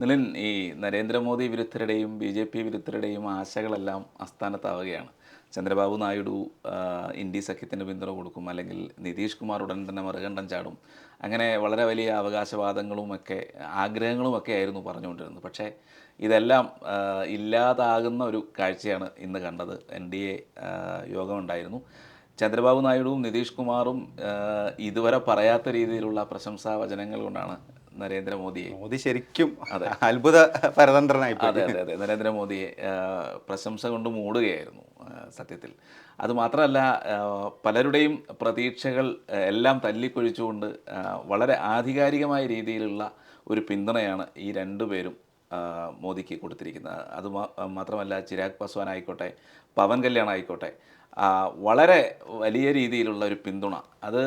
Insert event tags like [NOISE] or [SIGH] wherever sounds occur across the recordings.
നിലൻ ഈ നരേന്ദ്രമോദി വിരുദ്ധരുടെയും B J P വിരുദ്ധരുടെയും ആശകളെല്ലാം അസ്ഥാനത്താവുകയാണ് ചന്ദ്രബാബു നായിഡു ഇന്ത്യ സഖ്യത്തിന് പിന്തുണ കൊടുക്കും അല്ലെങ്കിൽ നിതീഷ് കുമാർ ഉടൻ തന്നെ മറുകണ്ഠം ചാടും. അങ്ങനെ വളരെ വലിയ അവകാശവാദങ്ങളും ഒക്കെ ആഗ്രഹങ്ങളും ഒക്കെ ആയിരുന്നു പറഞ്ഞുകൊണ്ടിരുന്നത്. പക്ഷേ ഇതെല്ലാം ഇല്ലാതാകുന്ന ഒരു കാഴ്ചയാണ് ഇന്ന് കണ്ടത്. എൻ ഡി എ യോഗമുണ്ടായിരുന്നു. ചന്ദ്രബാബു നായിഡുവും നിതീഷ് കുമാറും ഇതുവരെ പറയാത്ത രീതിയിലുള്ള പ്രശംസാ വചനങ്ങൾ കൊണ്ടാണ് നരേന്ദ്രമോദിയെ. മോദി ശരിക്കും അതെ. അത്ഭുത പരതന്ത്രനായി അതെ അതെ അതെ. നരേന്ദ്രമോദിയെ പ്രശംസ കൊണ്ട് മൂടുകയായിരുന്നു സത്യത്തിൽ. അതുമാത്രമല്ല പലരുടെയും പ്രതീക്ഷകൾ എല്ലാം തല്ലിക്കൊഴിച്ചുകൊണ്ട് വളരെ ആധികാരികമായ രീതിയിലുള്ള ഒരു പിന്തുണയാണ് ഈ രണ്ടു പേരും മോദിക്ക് കൊടുത്തിരിക്കുന്നത്. അത് മാത്രമല്ല ചിരാഗ് പാസ്വാൻ ആയിക്കോട്ടെ പവൻ കല്യാൺ ആയിക്കോട്ടെ വളരെ വലിയ രീതിയിലുള്ള ഒരു പിന്തുണ. അത്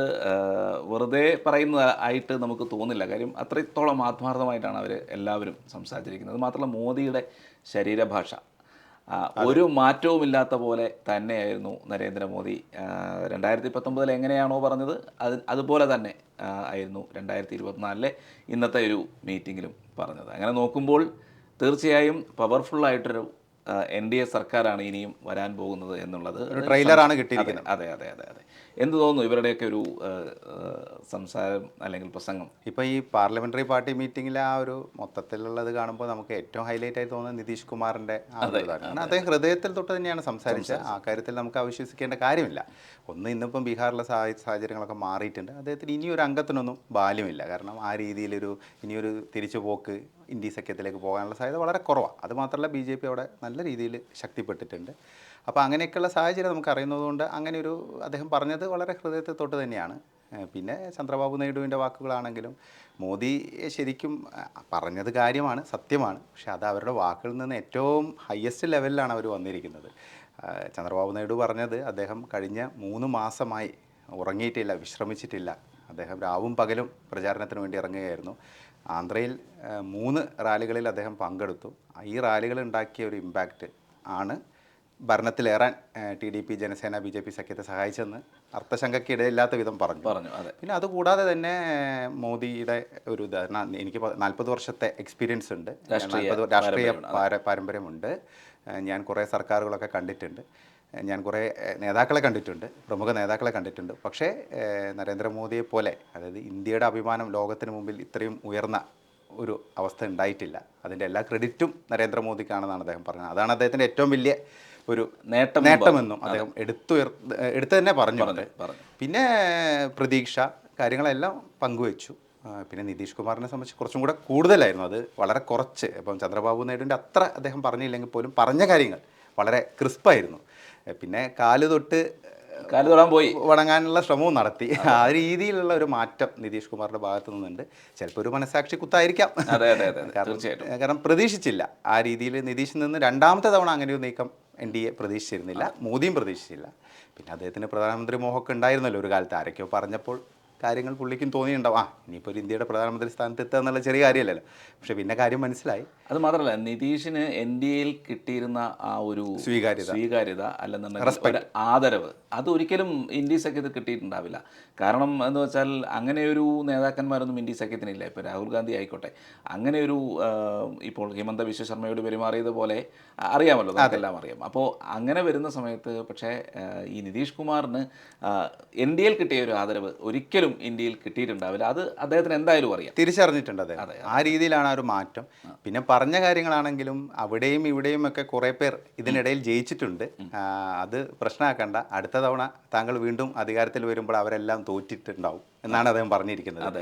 വെറുതെ പറയുന്ന ആയിട്ട് നമുക്ക് തോന്നില്ല. കാര്യം അത്രത്തോളം ആത്മാർത്ഥമായിട്ടാണ് അവർ എല്ലാവരും സംസാരിച്ചിരിക്കുന്നത്. മാത്രമല്ല മോദിയുടെ ശരീരഭാഷ. ഒരു മാറ്റവുമില്ലാത്ത പോലെ തന്നെയായിരുന്നു നരേന്ദ്രമോദി. രണ്ടായിരത്തി പത്തൊമ്പതിൽ എങ്ങനെയാണോ പറഞ്ഞത് അത് അതുപോലെ തന്നെ ആയിരുന്നു രണ്ടായിരത്തി ഇരുപത്തിനാലിലെ ഇന്നത്തെ ഒരു മീറ്റിങ്ങിലും പറഞ്ഞത്. അങ്ങനെ നോക്കുമ്പോൾ തീർച്ചയായും പവർഫുള്ളായിട്ടൊരു എൻ ഡി എ സർക്കാരാണ് ഇനിയും വരാൻ പോകുന്നത് എന്നുള്ളത് ഒരു ട്രെയിലറാണ് കിട്ടിയിരിക്കുന്നത്. അതെ അതെ അതെ അതെ എന്ത് തോന്നുന്നു ഇവരുടെയൊക്കെ ഒരു സംസാരം അല്ലെങ്കിൽ പ്രസംഗം? ഇപ്പോൾ ഈ പാർലമെന്ററി പാർട്ടി മീറ്റിംഗിലെ ആ ഒരു മൊത്തത്തിലുള്ളത് കാണുമ്പോൾ നമുക്ക് ഏറ്റവും ഹൈലൈറ്റ് ആയി തോന്നുന്നത് നിതീഷ് കുമാറിന്റെ അദ്ദേഹം ഹൃദയത്തിൽ തൊട്ട് തന്നെയാണ് സംസാരിച്ചത്. ആ കാര്യത്തിൽ നമുക്ക് അവിശ്വസിക്കേണ്ട കാര്യമില്ല. ഒന്ന് ഇന്നിപ്പം ബീഹാറിലെ സാഹ- സാഹചര്യങ്ങളൊക്കെ മാറിയിട്ടുണ്ട്. അദ്ദേഹത്തിന് ഇനിയൊരു അംഗത്തിനൊന്നും ബാല്യമില്ല. കാരണം ആ രീതിയിലൊരു ഇനിയൊരു തിരിച്ചുപോക്ക് ഇന്ത്യ സഖ്യത്തിലേക്ക് പോകാനുള്ള സാധ്യത വളരെ കുറവാണ് അതുമാത്രമല്ല ബി ജെ പി അവിടെ നല്ല രീതിയിൽ ശക്തിപ്പെട്ടിട്ടുണ്ട്. അപ്പോൾ അങ്ങനെയൊക്കെയുള്ള സാഹചര്യം നമുക്ക് അറിയുന്നതുകൊണ്ട് അങ്ങനെ ഒരു അദ്ദേഹം പറഞ്ഞത് വളരെ ഹൃദയത്തെ തൊട്ട് തന്നെയാണ്. പിന്നെ ചന്ദ്രബാബു നായിഡുവിന്റെ വാക്കുകളാണെങ്കിലും മോദി ശരിക്കും പറഞ്ഞത് കാര്യമാണ് സത്യമാണ്. പക്ഷെ അത് അവരുടെ വാക്കുകളിൽ നിന്ന് ഏറ്റവും ഹയസ്റ്റ് ലെവലിലാണ് അവർ വന്നിരിക്കുന്നത്. ചന്ദ്രബാബു നായിഡു പറഞ്ഞത് അദ്ദേഹം കഴിഞ്ഞ മൂന്ന് മാസമായി ഉറങ്ങിയിട്ടില്ല വിശ്രമിച്ചിട്ടില്ല. അദ്ദേഹം രാവും പകലും പ്രചാരണത്തിന് വേണ്ടി ഇറങ്ങുകയായിരുന്നു. ആന്ധ്രയിൽ മൂന്ന് റാലികളിൽ അദ്ദേഹം പങ്കെടുത്തു. ഈ റാലികൾ ഉണ്ടാക്കിയ ഒരു ഇമ്പാക്റ്റ് ആണ് ഭരണത്തിലേറാൻ T D P Janasena B J P സഖ്യത്തെ സഹായിച്ചെന്ന് അർത്ഥശങ്കയ്ക്ക് ഇടയില്ലാത്ത വിധം പറഞ്ഞു. പറഞ്ഞു അതെ. പിന്നെ അതുകൂടാതെ തന്നെ മോദിയുടെ ഒരു ഉദാഹരണം എനിക്ക് നാൽപ്പത് വർഷത്തെ എക്സ്പീരിയൻസ് ഉണ്ട്. രാഷ്ട്രീയ 40 രാഷ്ട്രീയ പാര- പാരമ്പര്യമുണ്ട്. ഞാൻ കുറേ സർക്കാരുകളൊക്കെ കണ്ടിട്ടുണ്ട്. ഞാൻ കുറേ നേതാക്കളെ കണ്ടിട്ടുണ്ട് പ്രമുഖ നേതാക്കളെ കണ്ടിട്ടുണ്ട്. പക്ഷേ നരേന്ദ്രമോദിയെ പോലെ അതായത് ഇന്ത്യയുടെ അഭിമാനം ലോകത്തിന് മുമ്പിൽ ഇത്രയും ഉയർന്ന ഒരു അവസ്ഥ ഉണ്ടായിട്ടില്ല. അതിന്റെ എല്ലാ ക്രെഡിറ്റും നരേന്ദ്രമോദിക്കാണെന്നാണ് അദ്ദേഹം പറഞ്ഞത്. അതാണ് അദ്ദേഹത്തിന്റെ ഏറ്റവും വലിയ ഒരു നേട്ടം നേട്ടമെന്നും അദ്ദേഹം എടുത്തുയർ എടുത്തു തന്നെ പറഞ്ഞു പിന്നെ പ്രതീക്ഷ കാര്യങ്ങളെല്ലാം പങ്കുവച്ചു. പിന്നെ നിതീഷ് കുമാറിനെ സംബന്ധിച്ച് കുറച്ചും കൂടെ കൂടുതലായിരുന്നു. അത് വളരെ കുറച്ച്. ഇപ്പം ചന്ദ്രബാബു നായിഡുവിന്റെ അത്ര അദ്ദേഹം പറഞ്ഞില്ലെങ്കിൽ പോലും പറഞ്ഞ കാര്യങ്ങൾ വളരെ ക്രിസ്പായിരുന്നു. പിന്നെ കാൽ തൊട്ട് കാൽ തൊടാൻ പോയി. വണങ്ങാനുള്ള ശ്രമവും നടത്തി. ആ രീതിയിലുള്ള ഒരു മാറ്റം നിതീഷ് കുമാറിന്റെ ഭാഗത്തു നിന്നുണ്ട്. ചിലപ്പോൾ ഒരു മനസാക്ഷി കുത്തായിരിക്കാം. അതെ അതെ അതെ തീർച്ചയായിട്ടും. കാരണം പ്രതീക്ഷിച്ചില്ല. ആ രീതിയിൽ നിതീഷിൽ നിന്ന് രണ്ടാമത്തെ തവണ അങ്ങനെ ഒരു നീക്കം എൻ ഡി എ പ്രതീക്ഷിച്ചിരുന്നില്ല. മോദിയും പ്രതീക്ഷിച്ചില്ല. പിന്നെ അദ്ദേഹത്തിന് പ്രധാനമന്ത്രി മോഹമൊക്കെ ഉണ്ടായിരുന്നല്ലോ ഒരു കാലത്ത്. ആരൊക്കെയോ പറഞ്ഞപ്പോൾ കാര്യങ്ങൾ പുള്ളിക്കും തോന്നിയിട്ടുണ്ടാവും. ആ ഇനിയിപ്പോൾ ഒരു ഇന്ത്യയുടെ പ്രധാനമന്ത്രി സ്ഥാനത്ത് എത്തുക എന്നുള്ള ചെറിയ കാര്യമല്ലല്ലോ. പക്ഷെ പിന്നെ കാര്യം മനസ്സിലായി. അത് മാത്രമല്ല നിതീഷിന് എൻ ഡി എയിൽ കിട്ടിയിരുന്ന ആ ഒരു സ്വീകാര്യത. സ്വീകാര്യത അല്ലെന്നുണ്ടെങ്കിൽ ആദരവ്. അത് ഒരിക്കലും ഇന്ത്യ സഖ്യത്തിൽ കിട്ടിയിട്ടുണ്ടാവില്ല. കാരണം എന്ന് വെച്ചാൽ അങ്ങനെ ഒരു നേതാക്കന്മാരൊന്നും ഇന്ത്യ സഖ്യത്തിനില്ല ഇപ്പോൾ രാഹുൽ ഗാന്ധി ആയിക്കോട്ടെ. അങ്ങനെ ഒരു ഇപ്പോൾ ഹിമന്ത വിശ്വ ശർമ്മയോട് പെരുമാറിയതുപോലെ അറിയാമല്ലോ നമുക്കെല്ലാം അറിയാം. അപ്പോൾ അങ്ങനെ വരുന്ന സമയത്ത് പക്ഷേ ഈ നിതീഷ് കുമാറിന് എൻ ഡി എയിൽ കിട്ടിയ ഒരു ആദരവ് ഒരിക്കലും ഇന്ത്യയിൽ കിട്ടിയിട്ടുണ്ടാവില്ല. അത് അദ്ദേഹത്തിന് എന്തായാലും അറിയാം. തിരിച്ചറിഞ്ഞിട്ടുണ്ട് അദ്ദേഹം. ആ രീതിയിലാണ് ആ ഒരു മാറ്റം. പിന്നെ പറഞ്ഞ കാര്യങ്ങളാണെങ്കിലും അവിടെയും ഇവിടെയും ഒക്കെ കുറേ പേർ ഇതിനിടയിൽ ജയിച്ചിട്ടുണ്ട്. അത് പ്രശ്നമാക്കണ്ട. അടുത്ത തവണ താങ്കൾ വീണ്ടും അധികാരത്തിൽ വരുമ്പോൾ അവരെല്ലാം തോറ്റിട്ടുണ്ടാവും എന്നാണ് അദ്ദേഹം പറഞ്ഞിരിക്കുന്നത്.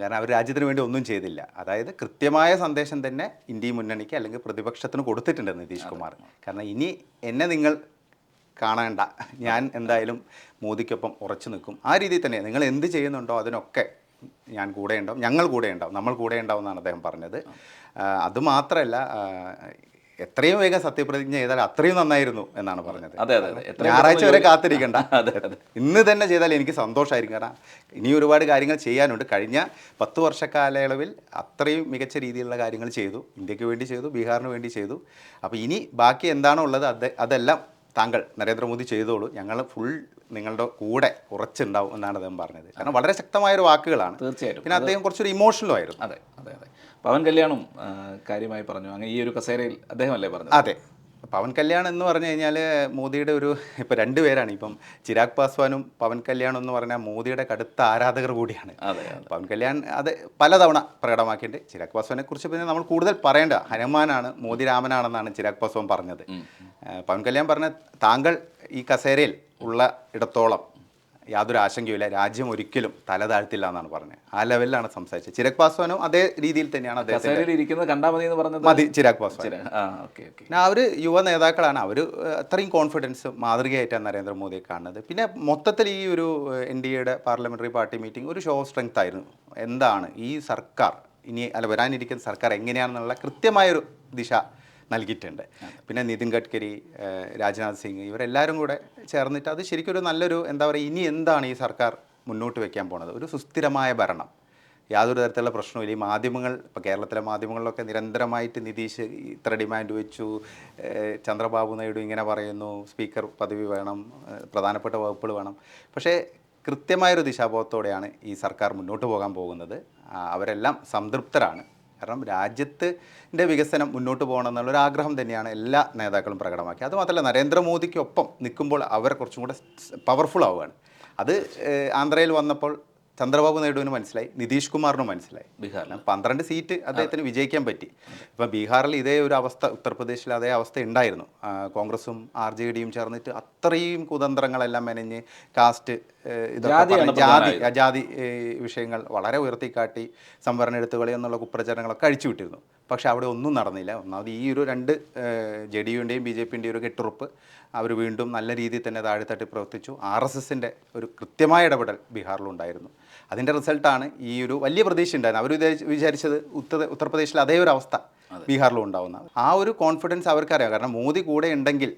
കാരണം അവർ രാജ്യത്തിന് വേണ്ടി ഒന്നും ചെയ്തില്ല. അതായത് കൃത്യമായ സന്ദേശം തന്നെ ഇന്ത്യ മുന്നണിക്ക് അല്ലെങ്കിൽ പ്രതിപക്ഷത്തിന് കൊടുത്തിട്ടുണ്ട് നിതീഷ് കുമാർ. കാരണം ഇനി എന്നെ നിങ്ങൾ കാണേണ്ട. ഞാൻ എന്തായാലും മോദിക്കൊപ്പം ഉറച്ചു നിൽക്കും. ആ രീതിയിൽ തന്നെ നിങ്ങൾ എന്ത് ചെയ്യുന്നുണ്ടോ അതിനൊക്കെ ഞാൻ കൂടെ ഉണ്ടാവും. ഞങ്ങൾ കൂടെ ഉണ്ടാവും. നമ്മൾ കൂടെ ഉണ്ടാവും എന്നാണ് അദ്ദേഹം പറഞ്ഞത്. അതുമാത്രമല്ല എത്രയും വേഗം സത്യപ്രതിജ്ഞ ചെയ്താൽ അത്രയും നന്നായിരുന്നു എന്നാണ് പറഞ്ഞത്. അതെ അതെ ഞായറാഴ്ച വരെ കാത്തിരിക്കണ്ട. അതെ അതെ ഇന്ന് തന്നെ ചെയ്താൽ എനിക്ക് സന്തോഷമായിരിക്കും. കാരണം ഇനി ഒരുപാട് കാര്യങ്ങൾ ചെയ്യാനുണ്ട്. കഴിഞ്ഞ പത്ത് വർഷക്കാലയളവിൽ അത്രയും മികച്ച രീതിയിലുള്ള കാര്യങ്ങൾ ചെയ്തു. ഇന്ത്യയ്ക്ക് വേണ്ടി ചെയ്തു ബീഹാറിന് വേണ്ടി ചെയ്തു. അപ്പോൾ ഇനി ബാക്കി എന്താണോ ഉള്ളത് അത് അതെല്ലാം താങ്കൾ നരേന്ദ്രമോദി ചെയ്തോളൂ. ഞങ്ങൾ ഫുൾ നിങ്ങളുടെ കൂടെ ഉറച്ചുണ്ടാവും എന്നാണ് അദ്ദേഹം പറഞ്ഞത്. കാരണം വളരെ ശക്തമായ ഒരു വാക്കുകളാണ്. തീർച്ചയായിട്ടും. പിന്നെ അദ്ദേഹം കുറച്ചൊരു ഇമോഷണലും ആയിരുന്നു. അതെ അതെ അതെ. പവൻ കല്യാണും കാര്യമായി പറഞ്ഞു. അങ്ങനെ ഈ ഒരു കസേരയിൽ അദ്ദേഹമല്ലേ പറഞ്ഞു അതെ. പവൻ കല്യാൺ എന്ന് പറഞ്ഞു കഴിഞ്ഞാൽ മോദിയുടെ ഒരു ഇപ്പം രണ്ടുപേരാണ് ഇപ്പം ചിരാഗ് പാസ്വാനും പവൻ കല്യാൺ എന്ന് പറഞ്ഞാൽ മോദിയുടെ കടുത്ത ആരാധകർ കൂടിയാണ്. പവൻ കല്യാൺ അത് പലതവണ പ്രകടമാക്കിയിട്ടുണ്ട്. ചിരാഗ് പാസ്വാനെ കുറിച്ച് പിന്നെ നമ്മൾ കൂടുതൽ പറയേണ്ട ഹനുമാനാണ് മോദി രാമനാണെന്നാണ് ചിരാഗ് പാസ്വാൻ പറഞ്ഞത്. പവൻ കല്യാൺ പറഞ്ഞ താങ്കൾ ഈ കസേരയിൽ ഉള്ള ഇടത്തോളം യാതൊരു ആശങ്കയുമില്ല. രാജ്യം ഒരിക്കലും തല താഴ്ത്തില്ല എന്നാണ് പറഞ്ഞത്. ആ ലെവലിലാണ് സംസാരിച്ചത്. ചിരാഗ് പാസ്വാനും അതേ രീതിയിൽ തന്നെയാണ് അദ്ദേഹം കസേരയിൽ ഇരിക്കുന്നത് കണ്ടാൽ മതി എന്ന് പറഞ്ഞത് മതി ചിരാഗ് പാസ്വാൻ. പിന്നെ അവർ യുവ നേതാക്കളാണ്. അവർ അത്രയും കോൺഫിഡൻസ് മാതൃകയായിട്ടാണ് നരേന്ദ്രമോദിയെ കാണുന്നത്. പിന്നെ മൊത്തത്തിൽ ഈ ഒരു എൻ ഡി എയുടെ പാർലമെന്ററി പാർട്ടി മീറ്റിംഗ് ഒരു ഷോ ഓഫ് സ്ട്രെങ്ത് ആയിരുന്നു. എന്താണ് ഈ സർക്കാർ ഇനി അല്ല വരാനിരിക്കുന്ന സർക്കാർ എങ്ങനെയാണെന്നുള്ള കൃത്യമായൊരു ദിശ നൽകിയിട്ടുണ്ട്. പിന്നെ നിതിൻ ഗഡ്കരി രാജ്നാഥ് സിംഗ് ഇവരെല്ലാവരും കൂടെ ചേർന്നിട്ട് അത് ശരിക്കും ഒരു നല്ലൊരു എന്താ പറയുക ഇനി എന്താണ് ഈ സർക്കാർ മുന്നോട്ട് വെക്കാൻ പോണത്? ഒരു സുസ്ഥിരമായ ഭരണം. യാതൊരു തരത്തിലുള്ള പ്രശ്നവും ഈ മാധ്യമങ്ങൾ ഇപ്പോൾ കേരളത്തിലെ മാധ്യമങ്ങളിലൊക്കെ നിരന്തരമായിട്ട് നിതീഷ് ഇത്ര ഡിമാൻഡ് വെച്ചു. ചന്ദ്രബാബു നായിഡു ഇങ്ങനെ പറയുന്നു സ്പീക്കർ പദവി വേണം പ്രധാനപ്പെട്ട വകുപ്പുകൾ വേണം. പക്ഷേ കൃത്യമായൊരു ദിശാബോധത്തോടെയാണ് ഈ സർക്കാർ മുന്നോട്ട് പോകാൻ പോകുന്നത്. അവരെല്ലാം സംതൃപ്തരാണ്. കാരണം രാജ്യത്തിന്റെ വികസനം മുന്നോട്ട് പോകണം എന്നുള്ളൊരു ആഗ്രഹം തന്നെയാണ് എല്ലാ നേതാക്കളും പ്രകടമാക്കിയത്. അതുമാത്രമല്ല നരേന്ദ്രമോദിക്കൊപ്പം നിൽക്കുമ്പോൾ അവർ കുറച്ചും കൂടെ പവർഫുൾ ആവുകയാണ്. അത് ആന്ധ്രയിൽ വന്നപ്പോൾ ചന്ദ്രബാബു നായിഡുവിന് മനസ്സിലായി നിതീഷ് കുമാറിന് മനസ്സിലായി. ബീഹാറിൽ കാരണം പന്ത്രണ്ട് സീറ്റ് അദ്ദേഹത്തിന് വിജയിക്കാൻ പറ്റി. ഇപ്പം ബീഹാറിൽ ഇതേ ഒരു അവസ്ഥ ഉത്തർപ്രദേശിൽ അതേ അവസ്ഥ ഉണ്ടായിരുന്നു. കോൺഗ്രസും ആർ ജെ ഡിയും ചേർന്നിട്ട് അത്രയും കുതന്ത്രങ്ങളെല്ലാം മെനഞ്ഞ് കാസ്റ്റ് ഇതൊക്കെ ജാതി ജാതി വിഷയങ്ങൾ വളരെ ഉയർത്തിക്കാട്ടി സംവരണ എടുത്തുകളി എന്നുള്ള കുപ്രചരണങ്ങളൊക്കെ അഴിച്ചുവിട്ടിരുന്നു. പക്ഷേ അവിടെ ഒന്നും നടന്നില്ല. ഒന്നാമത് ഈ ഒരു രണ്ട് ജെ ഡി യുവിന്റെയും ബി ജെ പിന്റെയും ഒരു കെട്ടുറപ്പ് അവർ വീണ്ടും നല്ല രീതിയിൽ തന്നെ താഴെത്തട്ടി പ്രവർത്തിച്ചു. ആർ എസ് എസിന്റെ ഒരു കൃത്യമായ ഇടപെടൽ ബീഹാറിലുണ്ടായിരുന്നു. അതിന്റെ റിസൾട്ടാണ് ഈ ഒരു വലിയ പ്രതീക്ഷ ഉണ്ടായിരുന്നത്. അവർ വിചാരിച്ച- വിചാരിച്ചത് ഉത്തർ ഉത്തർപ്രദേശിൽ അതേ ഒരു അവസ്ഥ ബീഹാറിലും ഉണ്ടാവുന്ന. ആ ഒരു കോൺഫിഡൻസ് അവർക്കറിയാം. കാരണം മോദി കൂടെ ഉണ്ടെങ്കിൽ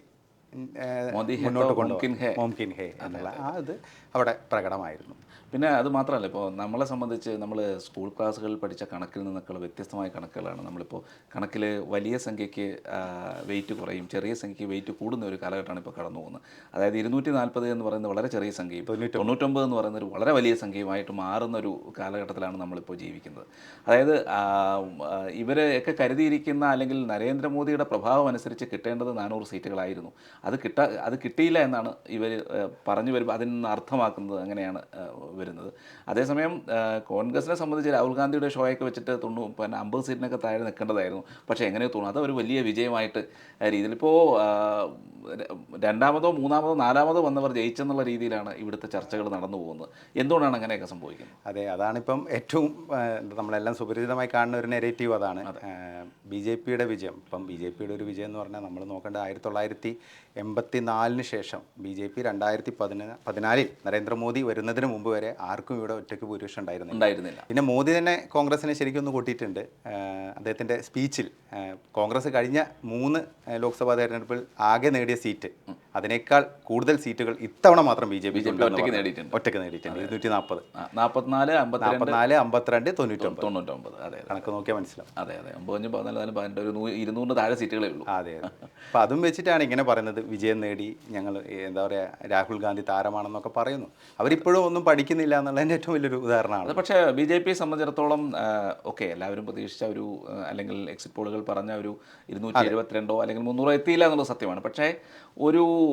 മുന്നോട്ട് കൊണ്ടുപോകും. മുംകിൻ മോംകിൻ ഹേ എന്നുള്ള ആ ഇത് അവിടെ പ്രകടമായിരുന്നു. പിന്നെ അത് മാത്രമല്ല ഇപ്പോൾ നമ്മളെ സംബന്ധിച്ച് നമ്മൾ സ്കൂൾ ക്ലാസ്സുകളിൽ പഠിച്ച കണക്കിൽ നിന്നൊക്കെയുള്ള വ്യത്യസ്തമായ കണക്കുകളാണ്. നമ്മളിപ്പോൾ കണക്കിൽ വലിയ സംഖ്യയ്ക്ക് വെയിറ്റ് കുറയും ചെറിയ സംഖ്യയ്ക്ക് വെയിറ്റ് കൂടുന്ന ഒരു കാലഘട്ടമാണ് ഇപ്പോൾ കടന്നു പോകുന്നത്. അതായത് ഇരുന്നൂറ്റി നാൽപ്പത് എന്ന് പറയുന്നത് വളരെ ചെറിയ സംഖ്യയും തൊണ്ണൂറ്റൊമ്പത്. എന്ന് പറയുന്ന ഒരു വളരെ വലിയ സംഖ്യയുമായിട്ട് മാറുന്ന ഒരു കാലഘട്ടത്തിലാണ് നമ്മളിപ്പോൾ ജീവിക്കുന്നത്. അതായത് ഇവരൊക്കെ കരുതിയിരിക്കുന്ന അല്ലെങ്കിൽ നരേന്ദ്രമോദിയുടെ പ്രഭാവം അനുസരിച്ച് കിട്ടേണ്ടത് നാനൂറ് സീറ്റുകളായിരുന്നു. അത് കിട്ട അത് കിട്ടിയില്ല എന്നാണ് ഇവർ പറഞ്ഞു വരുമ്പോൾ അതിൽ നിന്ന് അർത്ഥമാക്കുന്നത് അങ്ങനെയാണ് ആ, വരുന്നത്. അതേസമയം കോൺഗ്രസിനെ സംബന്ധിച്ച് രാഹുൽ ഗാന്ധിയുടെ ഷോയൊക്കെ വെച്ചിട്ട് തൊണ്ണൂ പിന്നെ അമ്പത് സീറ്റിനൊക്കെ താഴെ നിൽക്കേണ്ടതായിരുന്നു. പക്ഷേ എങ്ങനെയോ തോന്നുന്നു. അതൊരു വലിയ വിജയമായിട്ട് രീതിയിൽ ഇപ്പോൾ രണ്ടാമതോ മൂന്നാമതോ നാലാമതോ വന്നവർ ജയിച്ചെന്നുള്ള രീതിയിലാണ് ഇവിടുത്തെ ചർച്ചകൾ നടന്നു പോകുന്നത്. എന്തുകൊണ്ടാണ് അങ്ങനെയൊക്കെ സംഭവിക്കുന്നത്? അതെ അതാണിപ്പം ഏറ്റവും നമ്മളെല്ലാം സുപരിചിതമായി കാണുന്ന ഒരു നെഗറ്റീവ് അതാണ്. ബി ജെ പിയുടെ വിജയം. ഇപ്പം ബി ജെ പിയുടെ ഒരു വിജയം എന്ന് പറഞ്ഞാൽ നമ്മൾ നോക്കേണ്ടത് ആയിരത്തി തൊള്ളായിരത്തി എൺപത്തി നാലിന് ശേഷം ബി ജെ പി രണ്ടായിരത്തി പതിന പതിനാലിൽ നരേന്ദ്രമോദി വരുന്നതിന് മുമ്പ് വരെ ആർക്കും ഇവിടെ ഒറ്റയ്ക്ക് ഭൂരിപക്ഷം ഉണ്ടായിരുന്നില്ല. ഉണ്ടായിരുന്നില്ല. പിന്നെ മോദി തന്നെ കോൺഗ്രസിനെ ശരിക്കും ഒന്ന് കൂട്ടിയിട്ടുണ്ട്. അദ്ദേഹത്തിന്റെ സ്പീച്ചിൽ. കോൺഗ്രസ് കഴിഞ്ഞ മൂന്ന് ലോക്സഭാ തെരഞ്ഞെടുപ്പിൽ ആകെ നേടിയ സീറ്റ്. അതിനേക്കാൾ കൂടുതൽ സീറ്റുകൾ ഇത്തവണ മാത്രം ബി ജെ പി ഒറ്റയ്ക്ക് നേടിയിട്ടുണ്ട്. ഒറ്റയ്ക്ക് നേടിയിട്ടുണ്ട്. ഇരുന്നൂറ്റി നാൽപ്പത് നാൽപ്പത്തിനാല് നാൽപ്പത്തിനാല് അമ്പത്തിരണ്ട് തൊണ്ണൂറ്റൊമ്പത്. തൊണ്ണൂറ്റൊമ്പത്. അതെ കണക്ക് നോക്കിയാൽ മനസ്സിലാവും. അതെ അതെ. ഒമ്പതിനും പതിനാല് നാല് പതിനെട്ട് ഒരു നൂ- ഇരുന്നൂറിന് താഴെ സീറ്റുകളേ ഉള്ളൂ. അതെ അതെ. അപ്പം അതും വെച്ചിട്ടാണ് ഇങ്ങനെ പറയുന്നത്. വിജയം നേടി ഞങ്ങൾ എന്താ പറയുക രാഹുൽ ഗാന്ധി താരമാണെന്നൊക്കെ പറയുന്നു. അവരിപ്പോഴും ഒന്നും പഠിക്കുന്നില്ല എന്നുള്ളതിന്റെ ഏറ്റവും വലിയൊരു ഉദാഹരണമാണ്. പക്ഷേ ബി ജെ പിയെ സംബന്ധിച്ചിടത്തോളം ഓക്കെ എല്ലാവരും പ്രതീക്ഷിച്ച ഒരു അല്ലെങ്കിൽ എക്സിറ്റ് പോളുകൾ പറഞ്ഞ ഒരു ഇരുന്നൂറ്റി എഴുപത്തിരണ്ടോ അല്ലെങ്കിൽ മുന്നൂറോ എത്തിയില്ല എന്നുള്ളത് സത്യമാണ്. പക്ഷേ ഒരു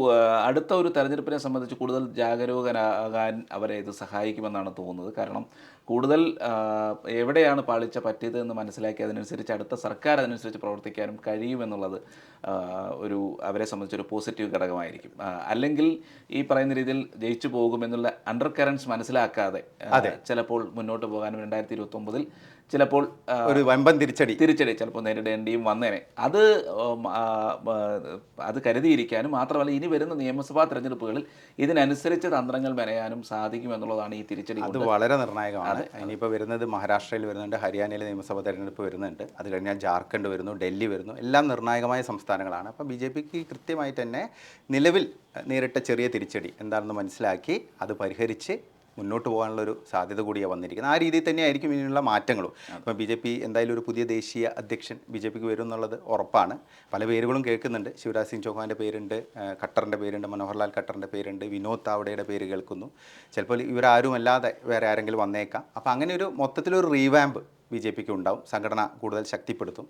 അടുത്ത ഒരു തെരഞ്ഞെടുപ്പിനെ സംബന്ധിച്ച് കൂടുതൽ ജാഗരൂകനാകാൻ അവരെ ഇത് സഹായിക്കുമെന്നാണ് തോന്നുന്നത്. കാരണം കൂടുതൽ എവിടെയാണ് പാളിച്ച പറ്റിയത് എന്ന് മനസ്സിലാക്കി അതിനനുസരിച്ച് അടുത്ത സർക്കാർ അതിനനുസരിച്ച് പ്രവർത്തിക്കാനും കഴിയുമെന്നുള്ളത് ഒരു അവരെ സംബന്ധിച്ചൊരു പോസിറ്റീവ് ഘടകമായിരിക്കും. അല്ലെങ്കിൽ ഈ പറയുന്ന രീതിയിൽ ജയിച്ചു പോകുമെന്നുള്ള അണ്ടർ കറൻസ് മനസ്സിലാക്കാതെ ചിലപ്പോൾ മുന്നോട്ട് പോകാനും രണ്ടായിരത്തി ഇരുപത്തി ഒമ്പതിൽ ചിലപ്പോൾ ഒരു വമ്പൻ തിരിച്ചടി. തിരിച്ചടി ചിലപ്പോൾ നേരിടേണ്ടിയും വന്നേനെ. അത് അത് കരുതിയിരിക്കാനും മാത്രമല്ല ഇനി വരുന്ന നിയമസഭാ തെരഞ്ഞെടുപ്പുകളിൽ ഇതിനനുസരിച്ച് തന്ത്രങ്ങൾ മെനയാനും സാധിക്കുമെന്നുള്ളതാണ് ഈ തിരിച്ചടി അത് വളരെ നിർണായകമാണ്. ഇനിയിപ്പോൾ വരുന്നത് മഹാരാഷ്ട്രയിൽ വരുന്നുണ്ട് ഹരിയാനയിലെ നിയമസഭാ തെരഞ്ഞെടുപ്പ് വരുന്നുണ്ട് അത് കഴിഞ്ഞാൽ ജാർഖണ്ഡ് വരുന്നു ഡൽഹി വരുന്നു എല്ലാം നിർണായകമായ സംസ്ഥാനങ്ങളാണ്. അപ്പോൾ ബി ജെ പിക്ക് കൃത്യമായി തന്നെ നിലവിൽ നേരിട്ട ചെറിയ തിരിച്ചടി എന്താണെന്ന് മനസ്സിലാക്കി അത് പരിഹരിച്ച് മുന്നോട്ട് പോകാനുള്ള ഒരു സാധ്യത കൂടിയാണ് വന്നിരിക്കുന്നത്. ആ രീതിയിൽ തന്നെയായിരിക്കും ഇതിനുള്ള മാറ്റങ്ങളും. ഇപ്പം ബി ജെ പി എന്തായാലും ഒരു പുതിയ ദേശീയ അധ്യക്ഷൻ ബി ജെ പിക്ക് വരും എന്നുള്ളത് ഉറപ്പാണ്. പല പേരുകളും കേൾക്കുന്നുണ്ട്. ശിവരാജ് സിംഗ് ചൗഹാന്റെ പേരുണ്ട് ഖട്ടറിന്റെ പേരുണ്ട് മനോഹർലാൽ ഖട്ടറിന്റെ പേരുണ്ട് വിനോദ് താവഡയുടെ പേര് കേൾക്കുന്നു. ചിലപ്പോൾ ഇവരാരും അല്ലാതെ വേറെ ആരെങ്കിലും വന്നേക്കാം. അപ്പോൾ അങ്ങനെ ഒരു മൊത്തത്തിലൊരു റീവാമ്പ് ബി ജെ പിക്ക് ഉണ്ടാവും. സംഘടന കൂടുതൽ ശക്തിപ്പെടുത്തും.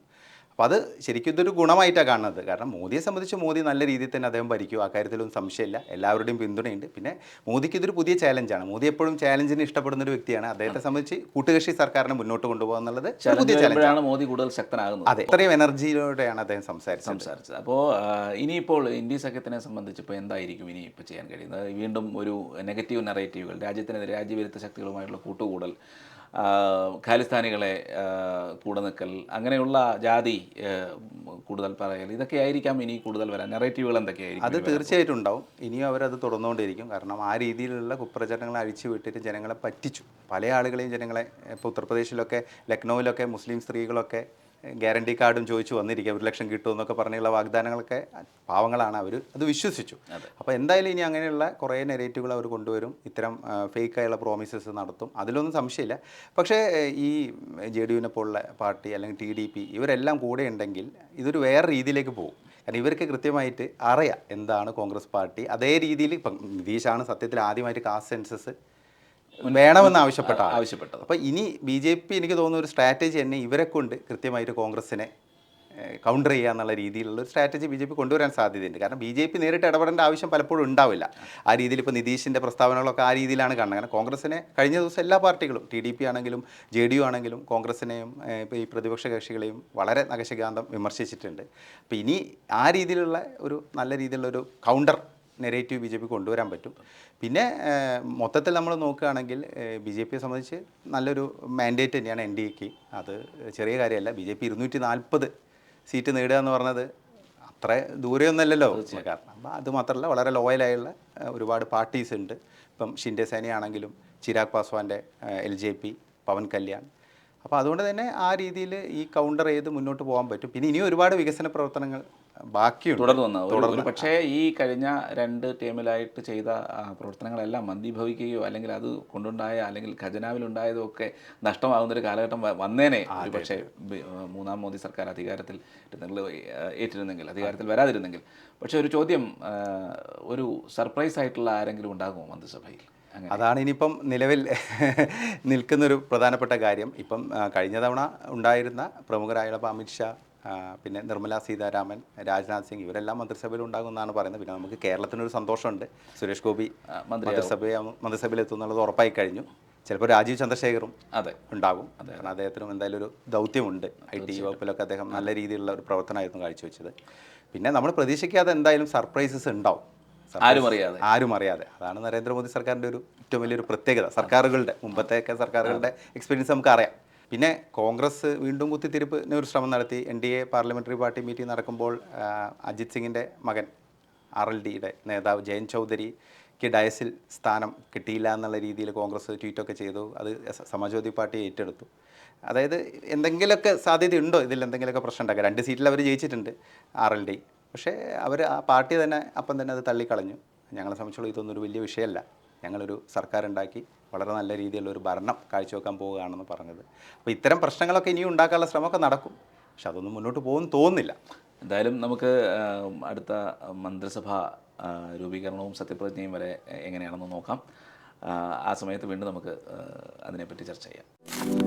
അപ്പോൾ അത് ശരിക്കും ഇതൊരു ഗുണമായിട്ടാണ് കാണുന്നത്. കാരണം മോദിയെ സംബന്ധിച്ച് മോദി നല്ല രീതിയിൽ തന്നെ അദ്ദേഹം ഭരിക്കും. ആ കാര്യത്തിലൊന്നും സംശയമില്ല. എല്ലാവരുടെയും പിന്തുണയുണ്ട്. പിന്നെ മോദിക്ക് ഇതൊരു പുതിയ ചാലഞ്ചാണ് മോദി എപ്പോഴും ചാലഞ്ചിന് ഇഷ്ടപ്പെടുന്ന ഒരു വ്യക്തിയാണ്. അദ്ദേഹത്തെ സംബന്ധിച്ച് കൂട്ടുകക്ഷി സർക്കാരിനെ മുന്നോട്ട് ചലഞ്ച് പുതിയ ചാലഞ്ചാണ് മോദി കൂടുതൽ ശക്തനാകുന്നത്. അതെ. ഇത്രയും എനർജിയിലൂടെയാണ് അദ്ദേഹം സംസാരിച്ചത്. സംസാരിച്ചത്. അപ്പോൾ ഇനിയിപ്പോൾ ഇന്ത്യ സഖ്യത്തിനെ സംബന്ധിച്ച് ഇപ്പോൾ എന്തായിരിക്കും ഇനി ഇപ്പോൾ ചെയ്യാൻ കഴിയുന്നത്? വീണ്ടും ഒരു നെഗറ്റീവ് നെറേറ്റീവുകൾ രാജ്യത്തിനെതിരെ രാജ്യവിരുദ്ധ ശക്തികളുമായിട്ടുള്ള കൂട്ടുകൂടൽ ഖാലിസ്ഥാനികളെ കൂടെ നിൽക്കൽ അങ്ങനെയുള്ള ജാതി കൂടുതൽ പറയൽ ഇതൊക്കെ ആയിരിക്കാം ഇനി കൂടുതൽ വരാൻ. നെറേറ്റീവുകൾ എന്തൊക്കെയായിരിക്കും അത് തീർച്ചയായിട്ടും ഉണ്ടാവും. ഇനിയും അവരത് തുടർന്നുകൊണ്ടിരിക്കും കാരണം ആ രീതിയിലുള്ള കുപ്രചരണങ്ങൾ അഴിച്ചു വിട്ടിട്ട് ജനങ്ങളെ പറ്റിച്ചു. പല ആളുകളെയും ജനങ്ങളെ ഇപ്പോൾ ഉത്തർപ്രദേശിലൊക്കെ ലക്നൌവിലൊക്കെ മുസ്ലിം സ്ത്രീകളൊക്കെ ഗ്യാരണ്ടി കാർഡും ചോദിച്ചു വന്നിരിക്കുക ഒരു ലക്ഷം കിട്ടുമെന്നൊക്കെ പറഞ്ഞുള്ള വാഗ്ദാനങ്ങളൊക്കെ പാവങ്ങളാണ് അവർ അത് വിശ്വസിച്ചു. അപ്പോൾ എന്തായാലും ഇനി അങ്ങനെയുള്ള കുറേ നെഗറ്റീവുകൾ അവർ കൊണ്ടുവരും. ഇത്തരം ഫേക്ക് ആയുള്ള പ്രോമിസസ് നടത്തും. അതിലൊന്നും സംശയമില്ല. പക്ഷേ ഈ ജെ ഡി യുവിനെ പോലുള്ള പാർട്ടി അല്ലെങ്കിൽ ടി ഡി പി ഇവരെല്ലാം കൂടെ ഉണ്ടെങ്കിൽ ഇതൊരു വേറെ രീതിയിലേക്ക് പോകും. കാരണം ഇവർക്ക് കൃത്യമായിട്ട് അറിയാം എന്താണ് കോൺഗ്രസ് പാർട്ടി. അതേ രീതിയിൽ ഇപ്പം നിതീഷാണ് സത്യത്തിൽ ആദ്യമായിട്ട് കാസ്റ്റ് സെൻസസ് വേണമെന്ന് ആവശ്യപ്പെട്ട ആവശ്യപ്പെട്ടത്. അപ്പോൾ ഇനി ബി ജെ പി എനിക്ക് തോന്നുന്ന ഒരു സ്ട്രാറ്റജി തന്നെ ഇവരെ കൊണ്ട് കൃത്യമായിട്ട് കോൺഗ്രസിനെ കൗണ്ടർ ചെയ്യുക എന്നുള്ള രീതിയിലുള്ള ഒരു സ്ട്രാറ്റജി ബി ജെ പി കൊണ്ടുവരാൻ സാധ്യതയുണ്ട്. കാരണം ബി ജെ പി നേരിട്ട് ഇടപെടേണ്ട ആവശ്യം പലപ്പോഴും ഉണ്ടാവില്ല. ആ രീതിയിൽ ഇപ്പോൾ നിതീഷിന്റെ പ്രസ്താവനകളൊക്കെ ആ രീതിയിലാണ് കാണുന്നത്. കാരണം കോൺഗ്രസിനെ കഴിഞ്ഞ ദിവസം എല്ലാ പാർട്ടികളും ടി ഡി പി ആണെങ്കിലും ജെ ഡി യു ആണെങ്കിലും കോൺഗ്രസിനെയും ഇപ്പോൾ ഈ പ്രതിപക്ഷ കക്ഷികളെയും വളരെ നഗശകാന്തം വിമർശിച്ചിട്ടുണ്ട്. അപ്പോൾ ഇനി ആ രീതിയിലുള്ള ഒരു നല്ല രീതിയിലുള്ള ഒരു counter narrative B J P കൊണ്ടുവരാൻ പറ്റും. പിന്നെ മൊത്തത്തിൽ നമ്മൾ നോക്കുകയാണെങ്കിൽ ബി ജെ പിയെ സംബന്ധിച്ച് നല്ലൊരു മാൻഡേറ്റ് തന്നെയാണ് എൻ ഡി എക്ക്. അത് ചെറിയ കാര്യമല്ല. ബി ജെ പി ഇരുന്നൂറ്റി നാൽപ്പത് സീറ്റ് നേടുക എന്ന് പറഞ്ഞത് അത്ര ദൂരെയൊന്നുമല്ലല്ലോ കാരണം അപ്പം അത് മാത്രമല്ല വളരെ ലോയലായുള്ള ഒരുപാട് പാർട്ടീസ് ഉണ്ട്. ഇപ്പം ഷിൻഡെ സേനയാണെങ്കിലും Chirag പാസ്വാന്റെ L J P Pawan Kalyan. അപ്പോൾ അതുകൊണ്ട് തന്നെ ആ രീതിയിൽ ഈ കൗണ്ടർ ചെയ്ത് മുന്നോട്ട് പോകാൻ പറ്റും. പിന്നെ ഇനിയും ഒരുപാട് വികസന പ്രവർത്തനങ്ങൾ ബാക്കിയുണ്ട്. തുടർന്ന് വന്ന ഒരു- ഒരു പക്ഷേ ഈ കഴിഞ്ഞ രണ്ട് ടീമിലായിട്ട് ചെയ്ത പ്രവർത്തനങ്ങളെല്ലാം മന്ദീഭവിക്കുകയോ അല്ലെങ്കിൽ അത് കൊണ്ടുണ്ടായ അല്ലെങ്കിൽ ഖജനാവിലുണ്ടായതോ ഒക്കെ നഷ്ടമാകുന്ന ഒരു കാലഘട്ടം വന്നേനെ പക്ഷേ മൂന്നാം മോദി സർക്കാർ അധികാരത്തിൽ ഏറ്റിരുന്നെങ്കിൽ അധികാരത്തിൽ വരാതിരുന്നെങ്കിൽ. പക്ഷേ ഒരു ചോദ്യം ഒരു സർപ്രൈസ് ആയിട്ടുള്ള ആരെങ്കിലും ഉണ്ടാകുമോ മന്ത്രിസഭയിൽ? അതാണ് ഇനിയിപ്പം നിലവിൽ [LAUGHS] നിൽക്കുന്നൊരു പ്രധാനപ്പെട്ട കാര്യം. ഇപ്പം കഴിഞ്ഞ തവണ ഉണ്ടായിരുന്ന പ്രമുഖരായുള്ള അമിത്ഷാ പിന്നെ നിർമ്മല സീതാരാമൻ രാജ്നാഥ് സിംഗ് ഇവരെല്ലാം മന്ത്രിസഭയിൽ ഉണ്ടാകുമെന്നാണ് പറയുന്നത്. പിന്നെ നമുക്ക് കേരളത്തിനൊരു സന്തോഷമുണ്ട്. സുരേഷ് ഗോപി മന്ത്രിസഭ മന്ത്രി മന്ത്രിസഭയെ മന്ത്രിസഭയിൽ എത്തുന്നുള്ളത് ഉറപ്പായി കഴിഞ്ഞു. ചിലപ്പോൾ രാജീവ് ചന്ദ്രശേഖറും അതെ. ഉണ്ടാകും. കാരണം അദ്ദേഹത്തിനും എന്തായാലും ഒരു ദൗത്യമുണ്ട്. ഐ ടി വകുപ്പിലൊക്കെ അദ്ദേഹം നല്ല രീതിയിലുള്ള ഒരു പ്രവർത്തനമായിരുന്നു കാഴ്ചവെച്ചത്. പിന്നെ നമ്മൾ പ്രതീക്ഷിക്കാതെ എന്തായാലും സർപ്രൈസസ് ഉണ്ടാവും. ആരും അറിയാതെ. ആരും അറിയാതെ. അതാണ് നരേന്ദ്രമോദി സർക്കാരിന്റെ ഒരു ഏറ്റവും വലിയൊരു പ്രത്യേകത. സർക്കാരുകളുടെ മുമ്പത്തെയൊക്കെ സർക്കാരുകളുടെ എക്സ്പീരിയൻസ് നമുക്ക് അറിയാം പിന്നെ കോൺഗ്രസ് വീണ്ടും കുത്തിത്തിരിപ്പിന് ഒരു ശ്രമം നടത്തി. N D A parliamentary party meeting നടക്കുമ്പോൾ അജിത് സിംഗിന്റെ മകൻ ആർ എൽ ഡിയുടെ നേതാവ് ജയൻ ചൗധരിക്ക് ഡയസിൽ സ്ഥാനം കിട്ടിയില്ല എന്നുള്ള രീതിയിൽ കോൺഗ്രസ് ട്വീറ്റൊക്കെ ചെയ്തു. അത് സമാജ്വാദി പാർട്ടി ഏറ്റെടുത്തു. അതായത് എന്തെങ്കിലുമൊക്കെ സാധ്യതയുണ്ടോ? ഇതിൽ എന്തെങ്കിലുമൊക്കെ പ്രശ്നം ഉണ്ടാക്കുക രണ്ട് സീറ്റിൽ അവർ ജയിച്ചിട്ടുണ്ട് ആർ എൽ ഡി. പക്ഷേ അവർ ആ പാർട്ടി തന്നെ അപ്പം തന്നെ അത് തള്ളിക്കളഞ്ഞു. ഞങ്ങളെ സംബന്ധിച്ചുള്ള ഇതൊന്നും ഒരു വലിയ വിഷയമല്ല. ഞങ്ങളൊരു സർക്കാർ ഉണ്ടാക്കി വളരെ നല്ല രീതിയിലുള്ള ഒരു ഭരണം കാഴ്ചവെക്കാൻ പോവുകയാണെന്ന് പറഞ്ഞത്. അപ്പോൾ ഇത്തരം പ്രശ്നങ്ങളൊക്കെ ഇനിയും ഉണ്ടാക്കാനുള്ള ശ്രമമൊക്കെ നടക്കും. പക്ഷെ അതൊന്നും മുന്നോട്ട് പോകുമെന്ന് തോന്നുന്നില്ല. എന്തായാലും നമുക്ക് അടുത്ത മന്ത്രിസഭ രൂപീകരണവും സത്യപ്രതിജ്ഞയും വരെ എങ്ങനെയാണെന്ന് നോക്കാം. ആ, സമയത്ത് വീണ്ടും നമുക്ക് അതിനെപ്പറ്റി ചർച്ച ചെയ്യാം.